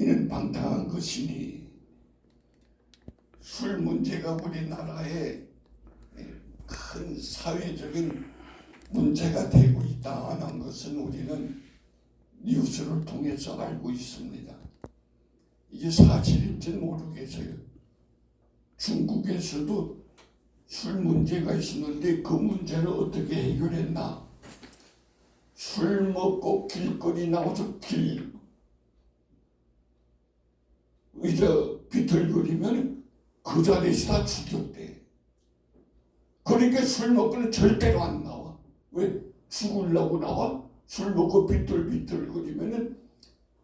이는 방탕한 것이니 술 문제가 우리나라에 큰 사회적인 문제가 되고 있다 하는 것은 우리는 뉴스를 통해서 알고 있습니다. 이게 사실인지는 모르겠어요. 중국에서도 술 문제가 있었는데 그 문제를 어떻게 해결했나? 술 먹고 길거리 나와서 길 의자 비틀거리면 그 자리에서 다 죽였대. 그러니까 술 먹고는 절대로 안 나와. 왜? 죽으려고 나와? 술 먹고 비틀비틀거리면은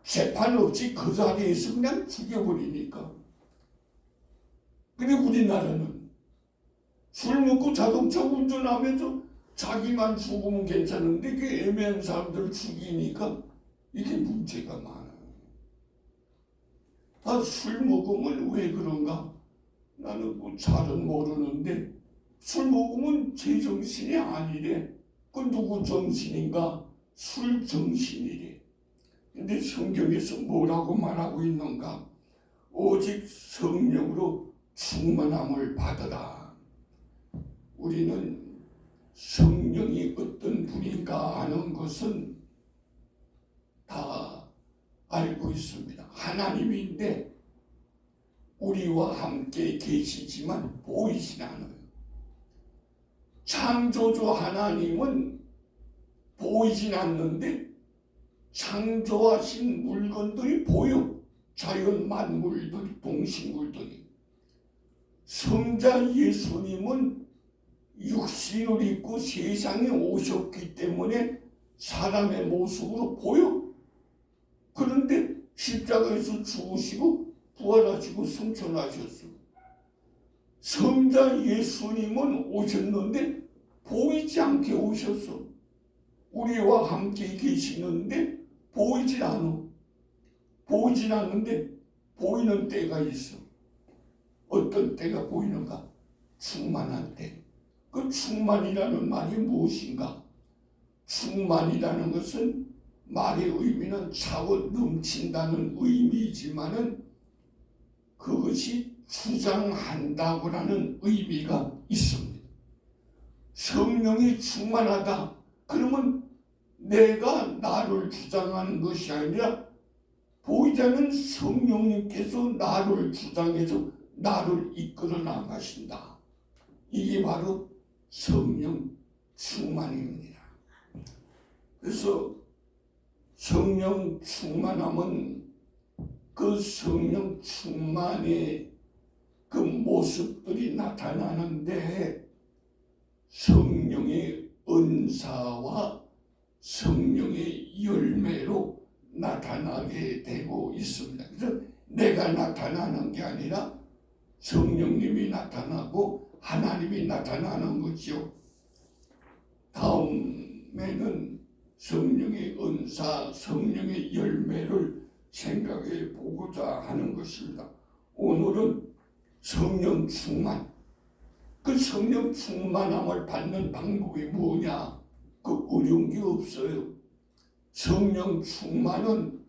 재판 없이 그 자리에서 그냥 죽여버리니까. 근데 우리나라는 술 먹고 자동차 운전하면서 자기만 죽으면 괜찮은데 그 애매한 사람들을 죽이니까 이게 문제가 많아요. 아, 술 먹으면 왜 그런가? 나는 뭐 잘은 모르는데 술 먹으면 제 정신이 아니래. 그 누구 정신인가? 술 정신이래. 근데 성경에서 뭐라고 말하고 있는가? 오직 성령으로 충만함을 받아라. 우리는 성령이 어떤 분인가 하는 것은 다 알고 있습니다. 하나님인데 우리와 함께 계시지만 보이진 않아요. 창조주 하나님은 보이진 않는데 창조하신 물건들이 보여. 자연 만물들이 동식물들이. 성자 예수님은 육신을 입고 세상에 오셨기 때문에 사람의 모습으로 보여. 그런데 십자가에서 죽으시고 부활하시고 승천하셨어. 성자 예수님은 오셨는데 보이지 않게 오셨어. 우리와 함께 계시는데 보이질 않아. 보이진 않는데 보이는 때가 있어. 어떤 때가 보이는가? 충만한 때. 그 충만이라는 말이 무엇인가? 충만이라는 것은 말의 의미는 차고 넘친다는 의미이지만은 그것이 주장한다고라는 의미가 있습니다. 성령이 충만하다. 그러면 내가 나를 주장하는 것이 아니라 보이지 않는 성령님께서 나를 주장해서 나를 이끌어 나가신다. 이게 바로 성령 충만입니다. 그래서 성령 충만함은 그 성령 충만의 그 모습들이 나타나는데 성령의 은사와 성령의 열매로 나타나게 되고 있습니다. 그래서 내가 나타나는 게 아니라 성령님이 나타나고 하나님이 나타나는 거죠. 다음에는 성령의 은사, 성령의 열매를 생각해 보고자 하는 것입니다. 오늘은 성령 충만. 그 성령 충만함을 받는 방법이 뭐냐? 그 어려운 게 없어요. 성령 충만은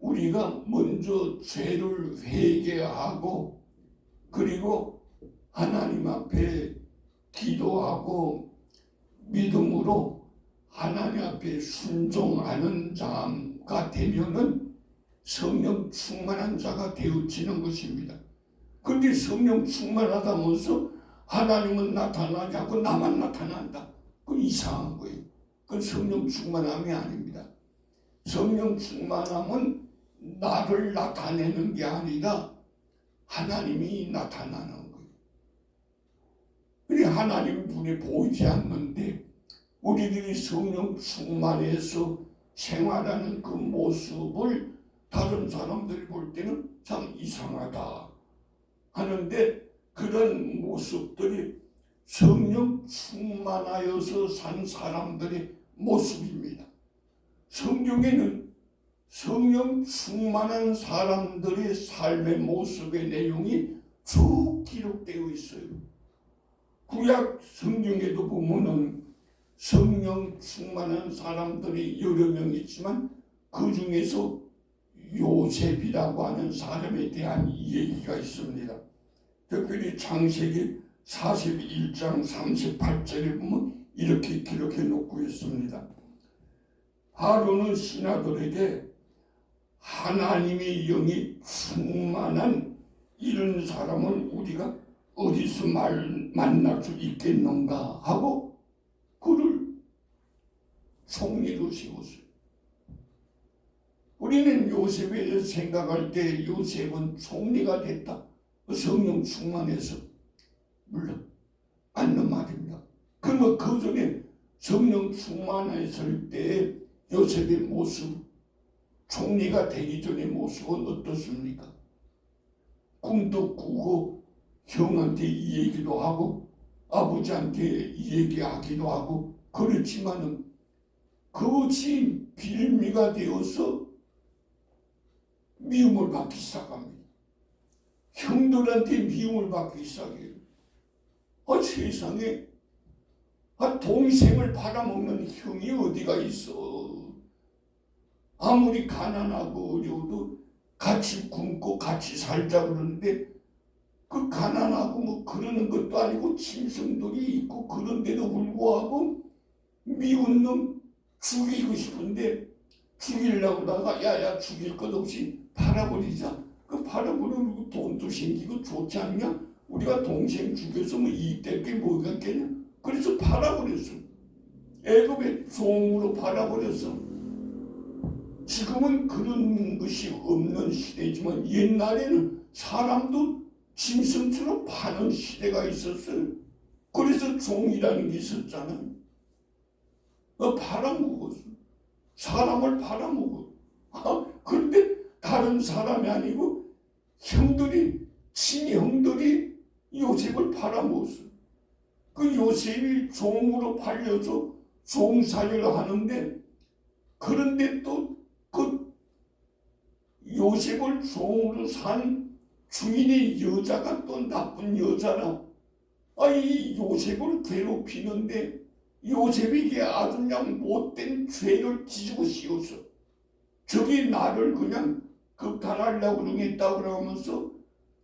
우리가 먼저 죄를 회개하고 그리고 하나님 앞에 기도하고 믿음으로 하나님 앞에 순종하는 자가 되면은 성령 충만한 자가 되어지는 것입니다. 근데 성령 충만하다면서 하나님은 나타나지 않고 나만 나타난다. 그건 이상한 거예요. 그건 성령 충만함이 아닙니다. 성령 충만함은 나를 나타내는 게 아니라 하나님이 나타나는 거예요. 우리 하나님 눈에 보이지 않는데 우리들이 성령 충만해서 생활하는 그 모습을 다른 사람들이 볼 때는 참 이상하다 하는데 그런 모습들이 성령 충만하여서 산 사람들의 모습입니다. 성경에는 성령 충만한 사람들의 삶의 모습의 내용이 쭉 기록되어 있어요. 구약 성경에도 보면은 성령 충만한 사람들이 여러 명 있지만 그 중에서 요셉이라고 하는 사람에 대한 얘기가 있습니다. 특별히 창세기 41장 38절에 보면 이렇게 기록해 놓고 있습니다. 하루는 신하들에게 하나님의 영이 충만한 이런 사람을 우리가 어디서 말, 만날 수 있겠는가 하고 총리로 세웠어요. 우리는 요셉에 대해서 생각할 때 요셉은 총리가 됐다. 성령 충만해서 물론 않는 말입니다. 그러면 그 전에 성령 충만했을 때 요셉의 모습, 총리가 되기 전의 모습은 어떻습니까? 꿈도 꾸고 형한테 이 얘기도 하고 아버지한테 이 얘기하기도 하고 그렇지만은 그것이 빌미가 되어서 미움을 받기 시작합니다. 형들한테 미움을 받기 시작해요. 아, 세상에 아, 동생을 팔아먹는 형이 어디가 있어? 아무리 가난하고 어려워도 같이 굶고 같이 살자 그러는데 그 가난하고 뭐 그러는 것도 아니고 짐승들이 있고 그런데도 불구하고 미운 놈 죽이고 싶은데 죽이려고 다가 야야 죽일 것 없이 팔아버리자. 그 팔아버리고 돈도 생기고 좋지 않냐? 우리가 동생 죽여서 뭐 이익될 게 뭐가 있겠냐? 그래서 팔아버렸어. 애굽의 종으로 팔아버렸어. 지금은 그런 것이 없는 시대지만 옛날에는 사람도 짐승처럼 파는 시대가 있었어요. 그래서 종이라는 게 있었잖아요. 어, 팔아먹었어. 사람을 팔아먹어. 아, 그런데 다른 사람이 아니고 형들이, 친형들이 요셉을 팔아먹었어. 그 요셉이 종으로 팔려서 종살이를 하는데 그런데 또 그 요셉을 종으로 산 주인의 여자가 또 나쁜 여자라. 아, 이 요셉을 괴롭히는데 요셉에게 아주 그냥 못된 죄를 뒤지고 씌웠어. 저기 나를 그냥 극탈하려고 그러겠다 그러면서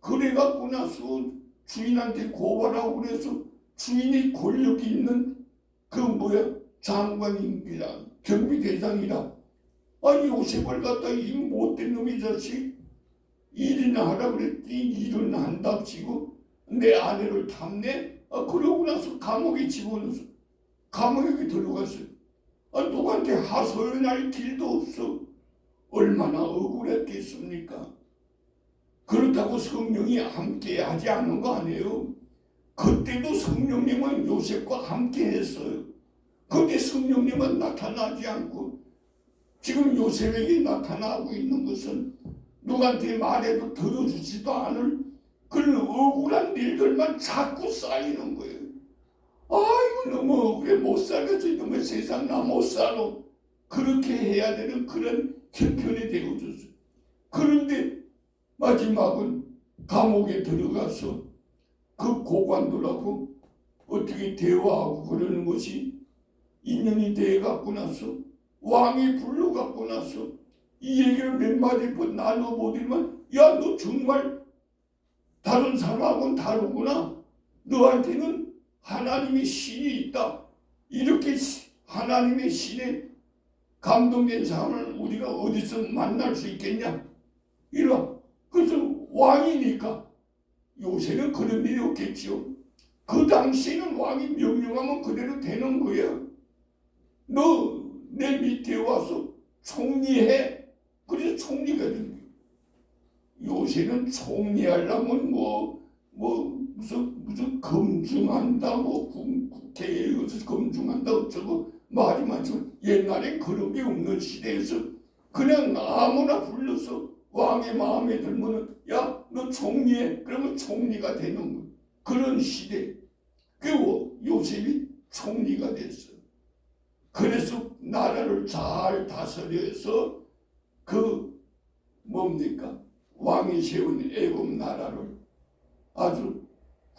그래갖고 나서 주인한테 고발하고 그래서 주인이 권력이 있는 그 뭐야 장관입니다. 경비대장이라. 아 요셉을 갖다 이 못된 놈이 자식 일이나 하라 그랬더니 일은 한답시고 내 아내를 탐내. 아 그러고 나서 감옥에 집어넣어서 감옥에 들어갔어요. 아 누구한테 하소연할 길도 없어. 얼마나 억울했겠습니까? 그렇다고 성령이 함께 하지 않는 거 아니에요? 그때도 성령님은 요셉과 함께 했어요. 그런데 성령님은 나타나지 않고 지금 요셉에게 나타나고 있는 것은 누구한테 말해도 들어주지도 않을 그런 억울한 일들만 자꾸 쌓이는 거예요. 아 이고 너무 못 살겠어 이놈의 세상 나 못 살아. 그렇게 해야 되는 그런 형편이 되어졌어요. 그런데 마지막은 감옥에 들어가서 그 고관들하고 어떻게 대화하고 그러는 것이 인연이 되어 갖고 나서 왕이 불러 갖고 나서 이 얘기를 몇 마디 나눠 보더만 야 너 정말 다른 사람하고는 다르구나 너한테는 하나님의 신이 있다 이렇게 하나님의 신에 감동된 사람을 우리가 어디서 만날 수 있겠냐 이러 그래서 왕이니까 요새는 그런 일이 없겠지요. 그 당시에는 왕이 명령하면 그대로 되는 거예요. 너내 밑에 와서 총리해. 그래서 총리가 된 거예요. 요새는 총리하려면 뭐, 뭐, 무슨, 무슨 검증한다, 뭐, 국회에 가서 검증한다, 어쩌고 말이 많지만 옛날엔 그런 게 없는 시대에서 그냥 아무나 불러서 왕의 마음에 들면은 야 너 총리해. 그러면 총리가 되는 거 그런 시대. 그 요셉이 총리가 됐어 그래서 나라를 잘 다스려서 그 뭡니까? 왕이 세운 애굽 나라를 아주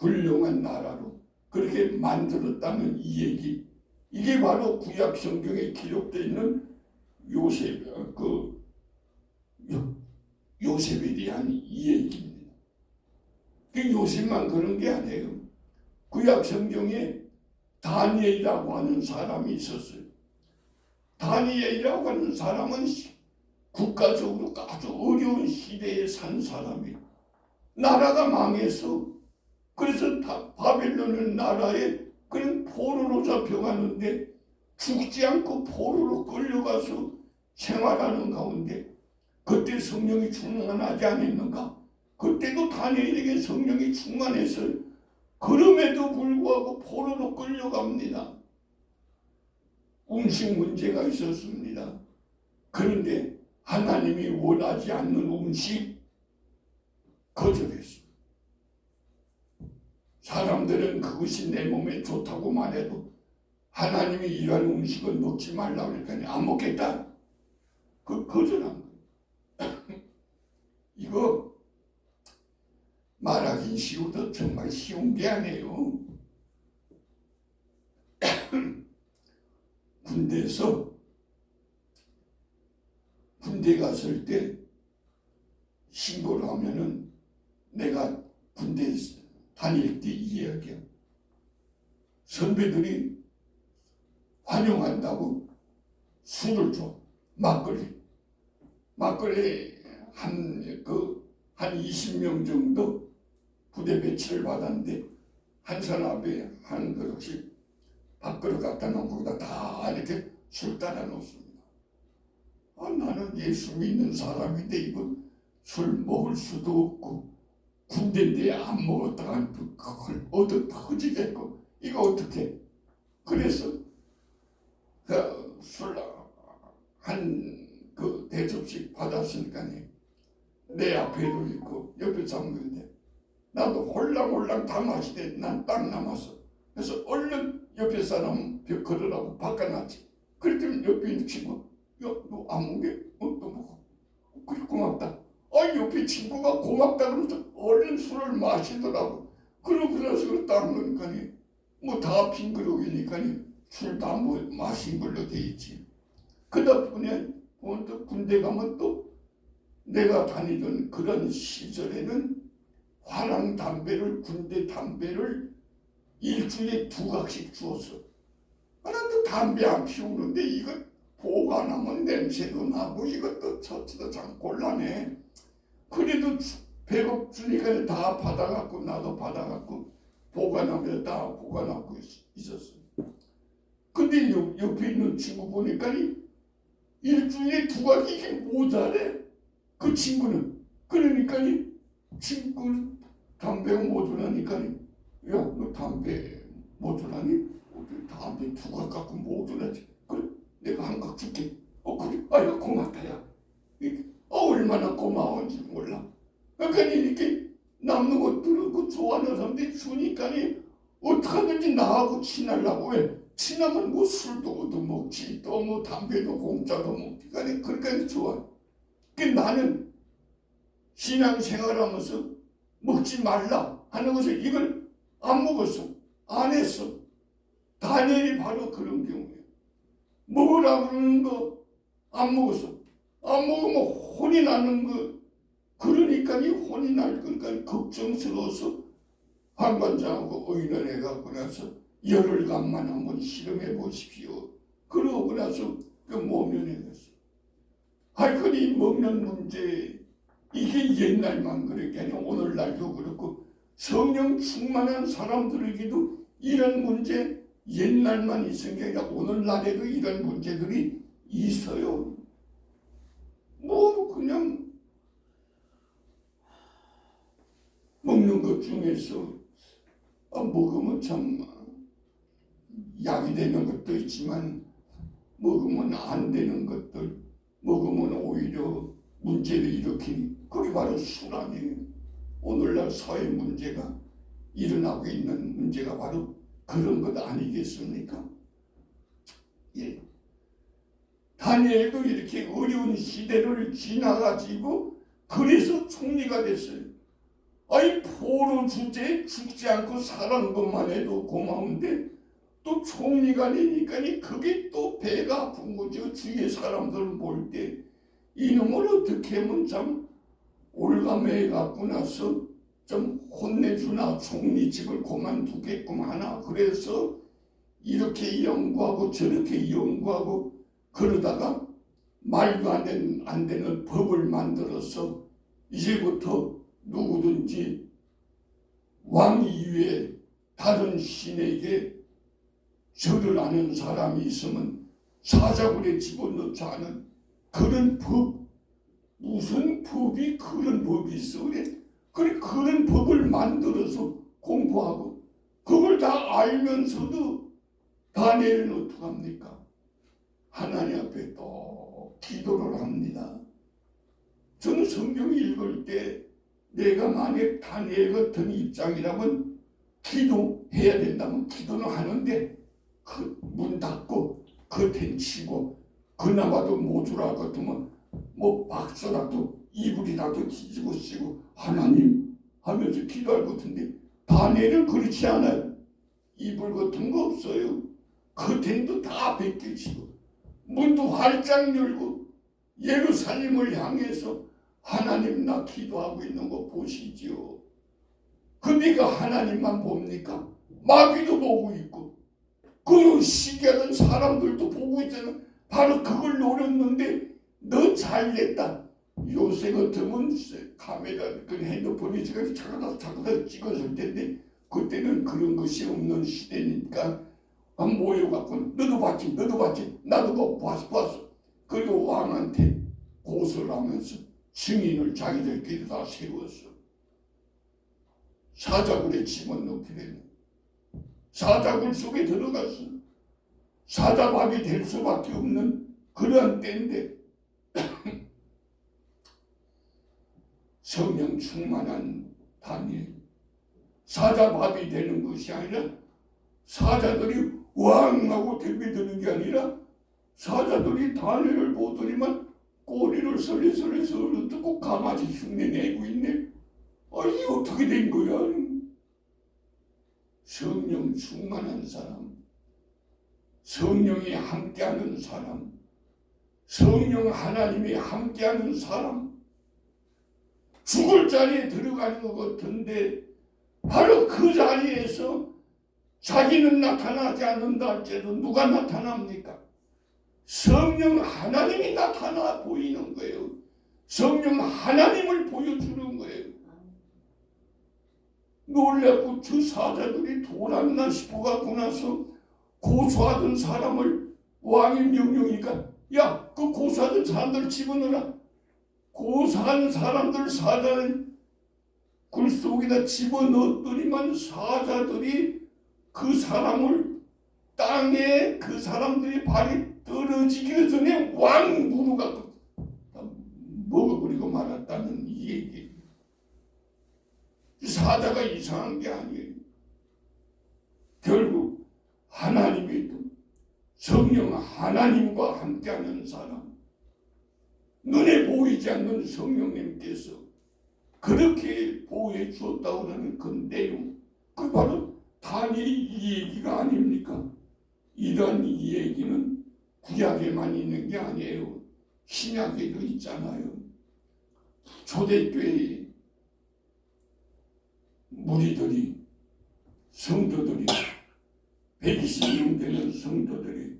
훌륭한 나라로 그렇게 만들었다는 이 얘기 이게 바로 구약 성경에 기록되어 있는 요셉 그 요셉에 대한 이야기입니다. 그 요셉만 그런 게 아니에요. 구약 성경에 다니엘이라고 하는 사람이 있었어요. 다니엘이라고 하는 사람은 시- 국가적으로 아주 어려운 시대에 산 사람이에요. 나라가 망해서 그래서 다- 바벨론 나라에 그냥 포로로 잡혀가는데 죽지 않고 포로로 끌려가서 생활하는 가운데 그때 성령이 충만하지 않았는가? 그때도 다니엘에게 성령이 충만해서 그럼에도 불구하고 포로로 끌려갑니다. 음식 문제가 있었습니다. 그런데 하나님이 원하지 않는 음식 거절했어. 사람들은 그것이 내 몸에 좋다고 말해도 하나님이 이러한 음식을 먹지 말라고 그러니까 안 먹겠다. 그 거절한 거예요. 이거 말하긴 쉬워도 정말 쉬운 게 아니에요. 군대에서 군대 갔을 때 신고를 하면은 내가 군대 다닐 때 이야기야. 선배들이 환영한다고 술을 줘. 막걸리. 막걸리 한, 그, 한 20명 정도 부대 배치를 받았는데 한 사람에 한 그릇씩 밥그릇 갖다 놓고 거기다 다 이렇게 술 따라 놓습니다. 아, 나는 예수 믿는 사람인데 이거 술 먹을 수도 없고 군대인데 안 먹었다가 또 그걸 얻어 터지겠고 이거 어떻게 그래서 그 술한그 대접씩 받았으니까 내 앞에도 있고 옆에 잡는데 나도 홀랑홀랑 다 마시되 난 딱 남았어. 그래서 얼른 옆에 사람 벽 걸으라고 바꿔놨지. 그랬더니 옆에 있는 친구 야너 안 먹게? 어, 또 먹어 그래 고맙다 아 옆에 친구가 고맙다 그러면서 얼른 술을 마시더라고 그러고 나서 딱 먹으니까 뭐다 빈 그릇이니까 술다 뭐 마신 걸로 돼 있지 그다 보니 또 군대 가면 또 내가 다니던 그런 시절에는 화랑 담배를 군대 담배를 일주일에 두 각씩 주었어. 나도 담배 안 피우는데 이거 보관하면 냄새도 나고 이것도 저치도 참 곤란해. 그래도 주- 배급 주니까 다 받아갖고 나도 받아갖고 보관하면 다 보관하고 있- 있었어. 근데 옆, 옆에 있는 친구 보니까 일주일에 두 각이 이게 모자래. 그 친구는 그러니까 친구 담배가 모자라니까 야 너 담배 모자라니? 어디 담배 두각 갖고 모자라지 그래 내가 한 각 줄게. 어 그래? 아유 고맙다 야. 어, 얼마나 고마운지 몰라. 그러니까 이렇게 남는 것들은 그 좋아하는 사람들이 주니까 어떡하든지 나하고 친하려고 왜 친하면 뭐 술도 얻어먹지 또 뭐 담배도 공짜로 먹지 그러니까 그러니까 좋아. 그 나는 신앙생활하면서 먹지 말라 하는 것을 이걸 안 먹었어. 안 했어. 다니엘이 바로 그런 경우예요 먹으라 그러는 거 안 먹었어. 안 먹으면 혼이 나는 거. 그러니까 이 혼이 날 거니까 걱정스러워서 한관장하고 의논해 갖고 나서 열흘간만 한번 실험해 보십시오. 그러고 나서 그 모면해 갔어 하여간 이 먹는 문제 이게 옛날만 아니라 오늘날도 그렇고 성령 충만한 사람들에게도 이런 문제 옛날만 있은 게 아니라 오늘날에도 이런 문제들이 있어요. 뭐 그냥 먹는 것 중에서 아, 먹으면 참 약이 되는 것도 있지만 먹으면 안 되는 것들 먹으면 오히려 문제를 일으키는 그게 바로 술 아니에요. 오늘날 사회 문제가 일어나고 있는 문제가 바로 그런 것 아니겠습니까? 예. 다니엘도 이렇게 어려운 시대를 지나가지고 그래서 총리가 됐어요. 아이 포로 주제에 죽지 않고 살은 것만 해도 고마운데 또 총리가 되니까 그게 또 배가 아픈 거죠. 주위의 사람들 볼 때 이놈을 어떻게 하면 참 올가매에 갖고 나서 좀 혼내주나 총리직을 그만두게끔 하나? 그래서 이렇게 연구하고 저렇게 연구하고 그러다가 말도 안 되는, 안 되는 법을 만들어서 이제부터 누구든지 왕 이외에 다른 신에게 절을 하는 사람이 있으면 사자굴에 집어넣지 않은 그런 법 무슨 법이 그런 법이 있어? 그래 그래 그런 법을 만들어서 공부하고 그걸 다 알면서도 다니엘은 어떡합니까? 하나님 앞에 또 기도를 합니다. 저는 성경 읽을 때 내가 만약 다니엘 같은 입장이라면 기도해야 된다면 기도는 하는데 그 문 닫고 커튼 치고 그나마도 모주라 같으면 뭐 박수라도 이불이라도 뒤집어 쓰고 하나님 하면서 기도할 것 같은데 다니엘은 그렇지 않아요. 이불 같은 거 없어요. 커튼도 다 벗겨지고 문도 활짝 열고 예루살렘을 향해서 하나님 나 기도하고 있는 거 보시지요. 그 하나님만 봅니까? 마귀도 보고 있고 그 시기하는 사람들도 보고 있잖아. 바로 그걸 노렸는데 너 잘됐다. 요새 같으면 카메라 그 핸드폰이 지금 자꾸다 자꾸다 찍었을 텐데 그때는 그런 것이 없는 시대니까 아, 모여갖고 너도 봤지 너도 봤지. 나도 그거 봤어 봤어. 그리고 왕한테 고소를 하면서 증인을 자기들끼리 다 세웠어. 사자굴에 집어넣게 되는 사자굴 속에 들어갔어. 사자밥이 될 수밖에 없는 그러한 때인데 성령 충만한 다니엘 사자밥이 되는 것이 아니라 사자들이 왕하고 대비되는 게 아니라 사자들이 다니엘을 보더니만 꼬리를 설레 듣고 강아지 흉내 내고 있네. 아 이게 어떻게 된 거야? 성령 충만한 사람 성령이 함께하는 사람 성령 하나님이 함께하는 사람 죽을 자리에 들어가는 것 같은데 바로 그 자리에서 자기는 나타나지 않는다 할지라도 누가 나타납니까? 성령 하나님이 나타나 보이는 거예요. 성령 하나님을 보여주는 거예요. 놀랍고 저 사자들이 돌았나 싶어 갖고 나서 고소하던 사람을 왕의 명령이니까 야 그 고소하던 사람들 집어넣어라 고소한 사람들 사자를 굴 속에다 집어넣었더니만 사자들이 그 사람을 땅에 그 사람들이 발이 떨어지기 전에 왕 무르가 먹어버리고 말았다는 이 얘기. 사자가 이상한 게 아니에요. 결국 하나님이 또 성령 하나님과 함께하는 사람, 눈에 보이지 않는 성령님께서 그렇게 보호해 주었다고 하는 그 내용, 그 바로 단일 이 얘기가 아닙니까? 이런 이 얘기는 구약에만 있는 게 아니에요. 신약에도 있잖아요. 초대교회 무리들이 성도들이 120명 되는 성도들이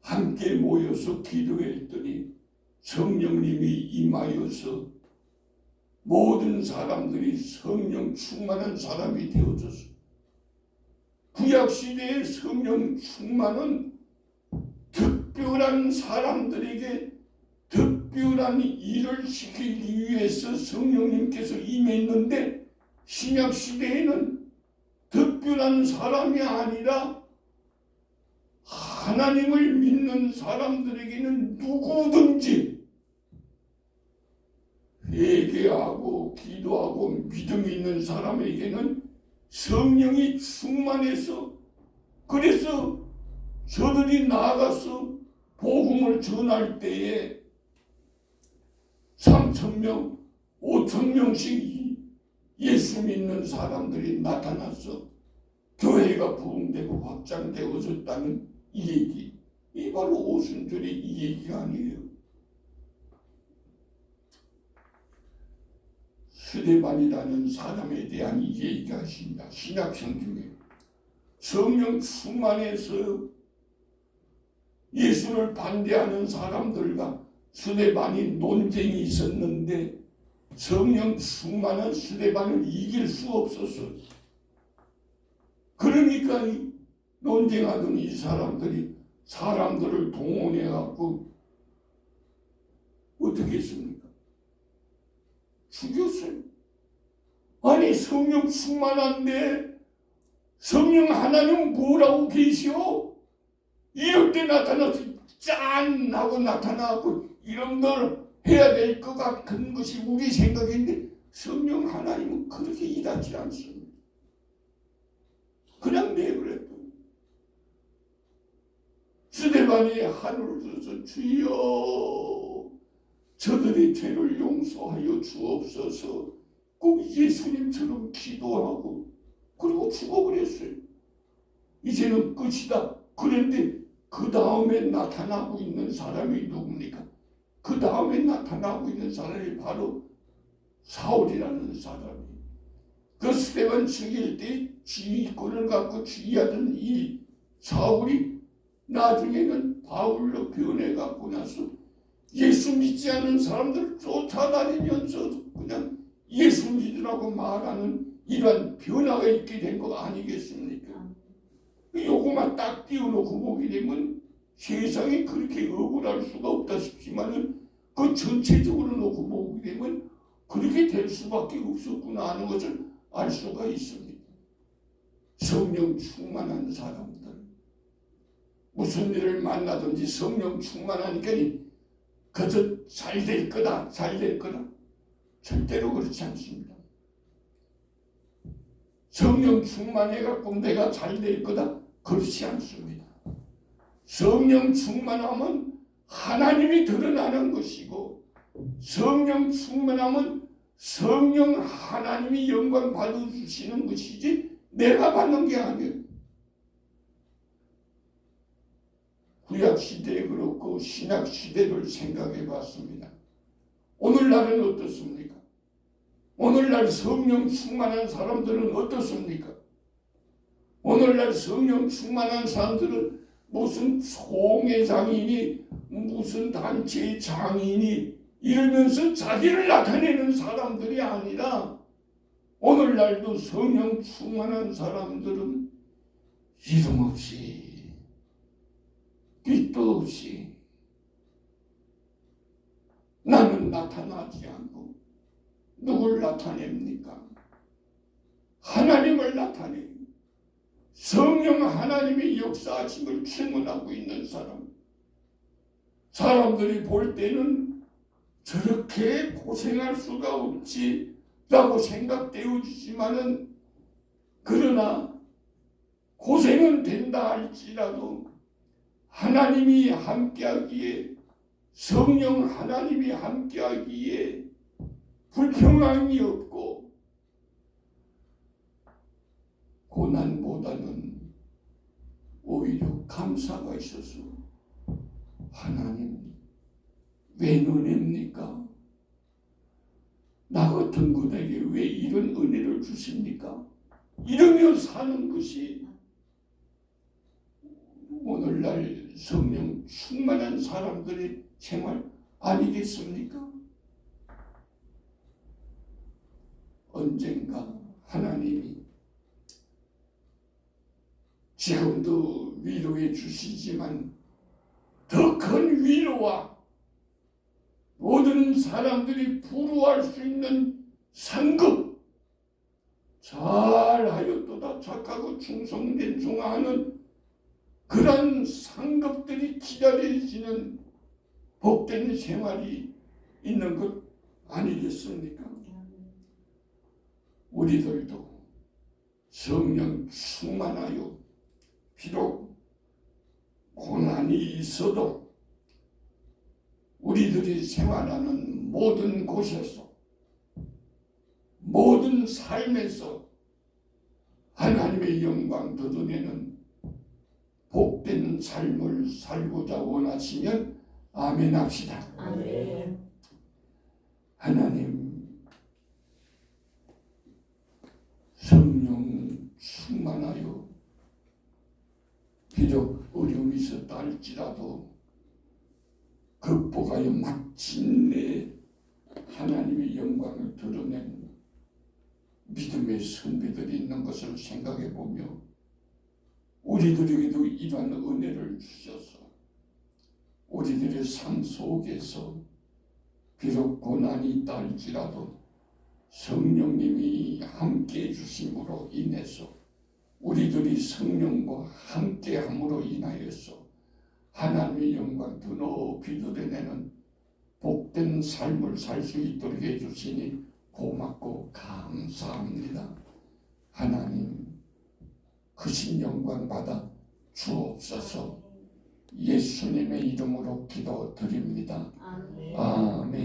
함께 모여서 기도했더니 성령님이 임하여서 모든 사람들이 성령 충만한 사람이 되어졌어. 구약 시대의 성령 충만은 특별한 사람들에게 특별한 일을 시키기 위해서 성령님께서 임했는데 신약 시대에는 특별한 사람이 아니라 하나님을 믿는 사람들에게는 누구든지 회개하고 기도하고 믿음이 있는 사람에게는 성령이 충만해서 그래서 저들이 나아가서 복음을 전할 때에 3천 명, 5천 명씩 예수 믿는 사람들이 나타나서 교회가 부흥되고 확장되어졌다는 이 얘기. 이 바로 오순절의 이 얘기가 아니에요. 스데반이라는 사람에 대한 얘기하십니다. 신약 성경에 성령 충만해서 예수를 반대하는 사람들과 스데반이 논쟁이 있었는데 성령 충만한 스데반을 이길 수 없었어. 그러니까 이 논쟁하던 이 사람들이 사람들을 동원해 갖고 어떻게 했습니까? 죽였어요. 아니 성령 충만한데 성령 하나님 뭐라고 계시오? 이럴 때 나타나서 짠 하고 나타나고 이런들 해야 될 것 같은 것이 우리 생각인데 성령 하나님은 그렇게 일하지 않습니다. 그냥 내버려 하늘을 들어서 주여 저들의 죄를 용서하여 주옵소서 꼭 예수님처럼 기도하고 그리고 죽어버렸어요. 이제는 끝이다. 그런데 그 다음에 나타나고 있는 사람이 누굽니까? 그 다음에 나타나고 있는 사람이 바로 사울이라는 사람이. 그 스테반 죽일 때 지휘권을 갖고 지휘하던 이 사울이 나중에는 바울로 변해 갖고 나서 예수 믿지 않는 사람들 쫓아다니면서 그냥 예수 믿으라고 말하는 이러한 변화가 있게 된 거 아니겠습니까? 요거만 딱 띄워놓고 보게 되면 세상에 그렇게 억울할 수가 없다 싶지만은 그 전체적으로 놓고 보게 되면 그렇게 될 수밖에 없었구나 하는 것을 알 수가 있습니다. 성령 충만한 사람들 무슨 일을 만나든지 성령 충만하니까 그저 잘 될 거다 잘 될 거다 절대로 그렇지 않습니다. 성령 충만해갖고 내가 잘 될 거다 그렇지 않습니다. 성령 충만하면 하나님이 드러나는 것이고 성령 충만하면 성령 하나님이 영광 받아주시는 것이지 내가 받는 게 아니에요. 구약 시대에 그렇고 신약 시대를 생각해 봤습니다. 오늘날은 어떻습니까? 오늘날 성령 충만한 사람들은 어떻습니까? 오늘날 성령 충만한 사람들은 무슨 총회장이니 무슨 단체 장인이 이러면서 자기를 나타내는 사람들이 아니라 오늘날도 성령 충만한 사람들은 이름 없이 빛도 없이 나는 나타나지 않고 누굴 나타냅니까? 하나님을 나타내 성령 하나님의 역사하심을 증언하고 있는 사람 사람들이 볼 때는 저렇게 고생할 수가 없지 라고 생각되어 지만은 그러나 고생은 된다 할지라도 하나님이 함께하기에 성령 하나님이 함께하기에 불평함이 없고 고난보다는 오히려 감사가 있어서 하나님 왜 은혜입니까? 나 같은 분에게 왜 이런 은혜를 주십니까? 이러며 사는 것이 오늘날 성령 충만한 사람들의 생활 아니겠습니까? 언젠가 하나님이 지금도 위로해 주시지만 더 큰 위로와 모든 사람들이 부러워할 수 있는 상급 잘하였도다 착하고 충성된 종하는 그런 상급들이 기다려지는 복된 생활이 있는 것 아니겠습니까? 우리들도 성령 충만하여 비록 고난이 있어도 우리들이 생활하는 모든 곳에서 모든 삶에서 하나님의 영광 드러내는 복된 삶을 살고자 원하시면 아멘 합시다. 아멘. 하나님 성령 충만하여 비록 어려움이 있었다 할지라도 극복하여 마침내 하나님의 영광을 드러낸 믿음의 선배들이 있는 것을 생각해 보며 우리들에게도 이러한 은혜를 주셔서 우리들의 삶 속에서 비록 고난이 있다 할지라도 성령님이 함께 해주심으로 인해서 우리들이 성령과 함께 함으로 인하여서 하나님의 영광 더 높이 드러내는 복된 삶을 살 수 있도록 해주시니 고맙고 감사합니다. 하나님 크신 영광 받아 주옵소서 예수님의 이름으로 기도드립니다. 아멘. 아멘.